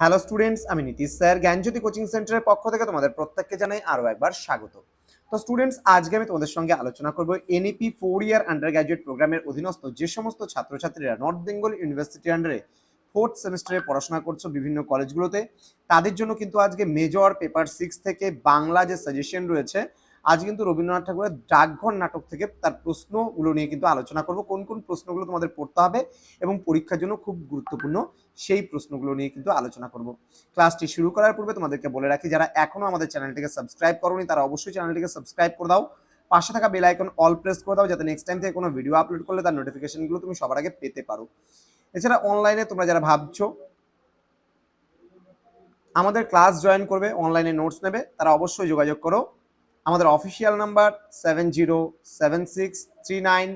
Hello students, আমি Nitish sir, জ্ঞানজ্যোতি coaching সেন্টারের পক্ষ থেকে তোমাদের প্রত্যেককে জানাই আরও একবার স্বাগত। তো স্টুডেন্টস, আজকে আমি তোমাদের সঙ্গে আলোচনা করব NEP four year undergraduate প্রোগ্রামের অধীনস্থ যে সমস্ত ছাত্রছাত্রীরা নর্থ বেঙ্গল ইউনিভার্সিটি আন্ডারে ফোর্থ সেমিস্টারে পড়াশোনা করছ বিভিন্ন কলেজগুলোতে তাদের জন্য কিন্তু আজকে মেজর পেপার সিক্স থেকে বাংলা যে সাজেশন রয়েছে আজ কিন্তু রবীন্দ্রনাথ ঠাকুরের ডাকঘর নাটক থেকে তার প্রশ্নগুলো নিয়ে কিন্তু আলোচনা করব। কোন কোন প্রশ্নগুলো তোমাদের পড়তে হবে এবং পরীক্ষার জন্য খুব গুরুত্বপূর্ণ সেই প্রশ্নগুলো নিয়ে কিন্তু আলোচনা করব। ক্লাসটি শুরু করার পূর্বে তোমাদেরকে বলে রাখি, যারা এখনও আমাদের চ্যানেলটিকে সাবস্ক্রাইব করোনি, তারা অবশ্যই চ্যানেলটিকে সাবস্ক্রাইব করে দাও। পাশে থাকা বেল আইকন অল প্রেস করে দাও, যাতে নেক্সট টাইম থেকে কোনো ভিডিও আপলোড করলে তার নোটিফিকেশনগুলো তুমি সবার আগে পেতে পারো। এছাড়া অনলাইনে তোমরা যারা ভাবছ, আমাদের ক্লাস জয়েন করবে অনলাইনে নোটস নেবে, তারা অবশ্যই যোগাযোগ করো। আমাদের official number seven zero seven six three nine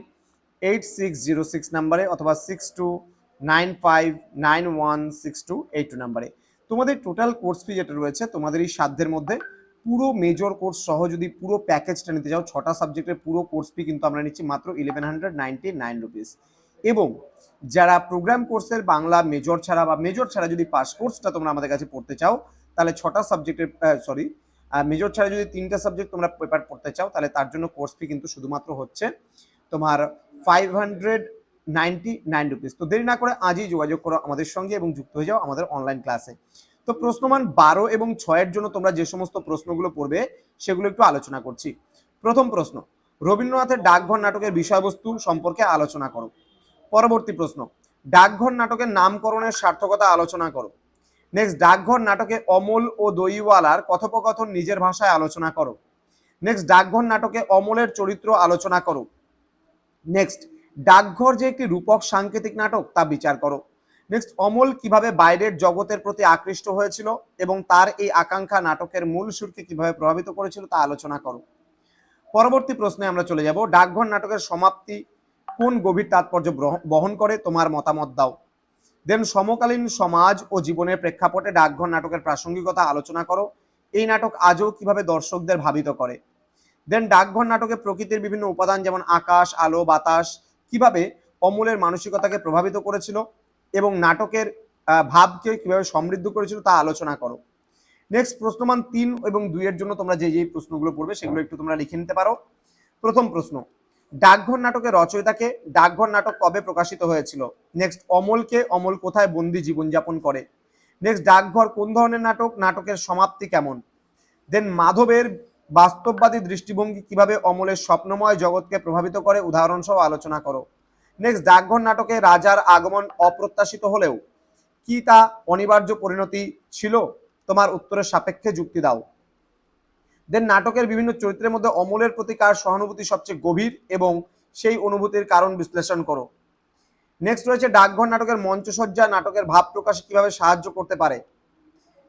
eight six zero six নাম্বারে অথবা six two nine five nine one six two eight two নাম্বারে। তোমাদের টোটাল কোর্স ফি যেটা রয়েছে, তোমাদের এই সাধ্যের মধ্যে পুরো মেজর কোর্স সহ যদি পুরো প্যাকেজটা নিতে যাও ছটা সাবজেক্টের পুরো কোর্স ফি কিন্তু আমরা নিচ্ছি মাত্র eleven hundred ninety nine rupees এবং যারা প্রোগ্রাম কোর্সের বাংলা মেজর ছাড়া বা মেজর ছাড়া যদি পাস কোর্সটা তোমরা আমাদের কাছে পড়তে চাও, তাহলে ছটা সাবজেক্টের সরি মেজর ছাড়া যদি তিনটা সাবজেক্ট তোমরা পেপার পড়তে চাও, তাহলে তার জন্য কোর্স ফি কিন্তু শুধুমাত্র হচ্ছে তোমার five hundred ninety nine rupees তো দেরি না করে আজই যোগাযোগ করো আমাদের সঙ্গে এবং যুক্ত হয়ে যাও আমাদের অনলাইন ক্লাসে তো প্রশ্নমান বারো এবং ছয়ের জন্য তোমরা যে সমস্ত প্রশ্নগুলো পড়বে, সেগুলো একটু আলোচনা করছি। প্রথম প্রশ্ন, রবীন্দ্রনাথের ডাকঘর নাটকের বিষয়বস্তু সম্পর্কে আলোচনা করো। পরবর্তী প্রশ্ন, ডাকঘর নাটকের নামকরণের সার্থকতা আলোচনা করো। নেক্সট ডাকঘর নাটকে অমল ও দইওয়ালার কথোপকথন নিজের ভাষায় আলোচনা করো। নেক্সট ডাকঘর নাটকে অমলের চরিত্র আলোচনা করো। নেক্সট ডাকঘর যে একটি রূপক সাংকেতিক নাটক, তা বিচার করো। নেক্সট অমল কীভাবে বাইরের জগতের প্রতি আকৃষ্ট হয়েছিল এবং তার এই আকাঙ্ক্ষা নাটকের মূল সুরকে কীভাবে প্রভাবিত করেছিল, তা আলোচনা করো। পরবর্তী প্রশ্নে আমরা চলে যাব। ডাকঘর নাটকের সমাপ্তি কোন গভীর তাৎপর্য বহন করে, তোমার মতামত দাও। দেন সমকালীন সমাজ ও জীবনের প্রেক্ষাপটে ডাকঘর নাটকের প্রাসঙ্গিকতা আলোচনা করো। এই নাটক আজও কীভাবে দর্শকদের ভাবিত করে? দেন ডাকঘর নাটকে প্রকৃতির বিভিন্ন উপাদান যেমন আকাশ, আলো, বাতাস, কীভাবে অমূলের মানসিকতাকে প্রভাবিত করেছিল এবং নাটকের ভাবকে কীভাবে সমৃদ্ধ করেছিল তা আলোচনা করো। নেক্সট প্রশ্নমান তিন এবং দুইয়ের জন্য তোমরা যে যে প্রশ্নগুলো পড়বে সেগুলো একটু তোমরা লিখে নিতে পারো। প্রথম প্রশ্ন ডাকঘর নাটকের রচয়িতাকে ডাকঘর নাটক কবে প্রকাশিত হয়েছিল? নেক্সট অমলকে, অমল কোথায় বন্দি জীবনযাপন করে? নেক্সট ডাকঘর কোন ধরনের নাটক? নাটকের সমাপ্তি কেমন? দেন মাধবের বাস্তববাদী দৃষ্টিভঙ্গি কীভাবে অমলের স্বপ্নময় জগৎকে প্রভাবিত করে? উদাহরণসহ আলোচনা করো। নেক্সট ডাকঘর নাটকে রাজার আগমন অপ্রত্যাশিত হলেও কি তা অনিবার্য পরিণতি ছিল? তোমার উত্তরের সাপেক্ষে যুক্তি দাও। দেন নাটকের বিভিন্ন চরিত্রের মধ্যে অমলের প্রতি কার সহানুভূতি সবচেয়ে গভীর এবং সেই অনুভূতির কারণ বিশ্লেষণ করো। নেক্সট রয়েছে ডাকঘর নাটকের মঞ্চসজ্জা, নাটকের ভাব প্রকাশে কীভাবে সাহায্য করতে পারে?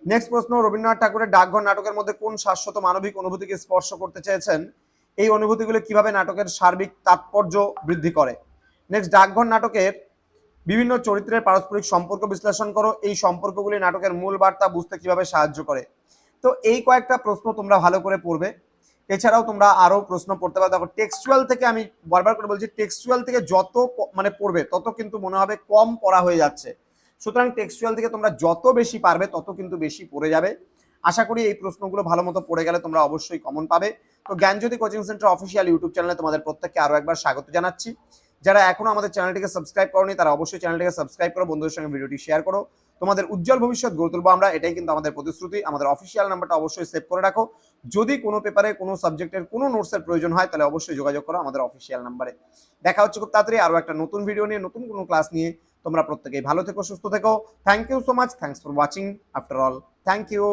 নেক্সট প্রশ্ন, রবীন্দ্রনাথ ঠাকুরের ডাকঘর নাটকের মধ্যে কোন শাশ্বত মানবিক অনুভূতিকে স্পর্শ করতে চেয়েছেন? এই অনুভূতিগুলো কীভাবে নাটকের সার্বিক তাৎপর্য বৃদ্ধি করে? নেক্সট ডাকঘর নাটকের বিভিন্ন চরিত্রের পারস্পরিক সম্পর্ক বিশ্লেষণ করো। এই সম্পর্কগুলি নাটকের মূল বার্তা বুঝতে কীভাবে সাহায্য করে? তো এই কয়েকটা প্রশ্ন তোমরা ভালো করে পড়বে। এছাড়াও তোমরা আরও প্রশ্ন পড়তে পারো। দেখো টেক্সচুয়াল থেকে আমি বারবার করে বলছি টেক্সচুয়াল থেকে যত মানে পড়বে, তত কিন্তু মনে হবে কম পড়া হয়ে যাচ্ছে। সুতরাং টেক্সচুয়াল থেকে তোমরা যত বেশি পারবে, তত কিন্তু বেশি পড়ে যাবে। আশা করি এই প্রশ্নগুলো ভালো মতো পড়ে গেলে তোমরা অবশ্যই কমন পাবে। তো Gyanjyoti coaching centre official YouTube চ্যানেলে তোমাদের প্রত্যেককে আরও একবার স্বাগত জানাচ্ছি। যারা এখনও আমাদের চ্যানেলটিকে সাবস্ক্রাইব করনি, তারা অবশ্যই চ্যানেলটিকে সাবস্ক্রাইব করো, বন্ধুদের সঙ্গে ভিডিওটি শেয়ার করো। তোমাদের উজ্জ্বল ভবিষ্যৎ গড়ে তুলবো আমরা, এটাই কিন্তু আমাদের প্রতিশ্রুতি। আমাদের অফিসিয়াল নাম্বারটা অবশ্যই সেভ করে রাখো। যদি কোনো পেপারে কোনো সাবজেক্টের কোনো নোটসের প্রয়োজন হয়, তাহলে অবশ্যই যোগাযোগ করো আমাদের অফিসিয়াল নাম্বারে দেখা হচ্ছে খুব তাড়াতাড়ি আরও একটা নতুন ভিডিও নিয়ে, নতুন কোনো ক্লাস নিয়ে। তোমরা প্রত্যেকেই ভালো থেকো, সুস্থ থেকো। Thank you so much thanks for watching after all thank you